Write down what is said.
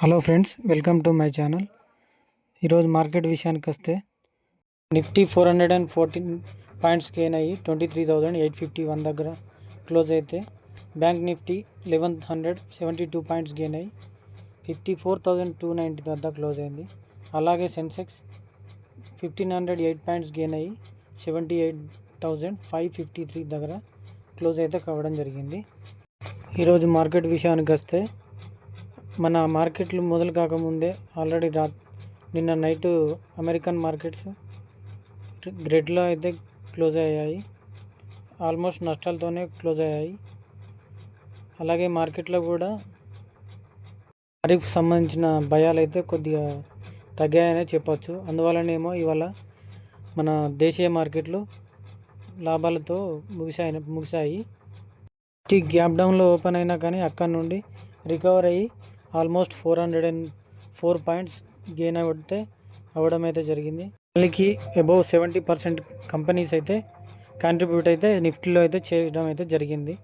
Hello friends welcome to my channel. ఈరోజు market విషయానికి వస్తే Nifty four hundred and fourteen points gain అయ్యి twenty three thousand eight fifty one దగ్గర close అయితే bank Nifty eleven hundred seventy two points gain అయ్యి fifty four thousand two ninety వద్ద close అయింది. అలాగే Sensex fifteen hundred eight points gain అయ్యి seventy eight thousand five fifty three దగ్గర close అయితే కావడం జరిగింది. ఈరోజు మార్కెట్ విషయానికి వస్తే మన మార్కెట్లు మొదలు కాకముందే ఆల్రెడీ రా నిన్న నైట్ అమెరికన్ మార్కెట్స్ గ్రెడ్లో అయితే క్లోజ్ అయ్యాయి. ఆల్మోస్ట్ నష్టాలతోనే క్లోజ్ అయ్యాయి. అలాగే మార్కెట్లో కూడా ఖరీఫ్ సంబంధించిన భయాలు అయితే కొద్దిగా తగ్గాయనే చెప్పచ్చు. అందువలనేమో ఇవాళ మన దేశీయ మార్కెట్లు లాభాలతో ముగిసాయి ముగిసాయి గ్యాప్ డౌన్లో ఓపెన్ అయినా కానీ అక్కడ నుండి రికవర్ అయ్యి almost four hundred and four points gain అవుతే అవ్వడం అయితే జరిగింది. మళ్ళీకి అబౌవ్ సెవెంటీ పర్సెంట్ కంపెనీస్ అయితే కాంట్రిబ్యూట్ అయితే నిఫ్టీలో అయితే చేయడం అయితే జరిగింది.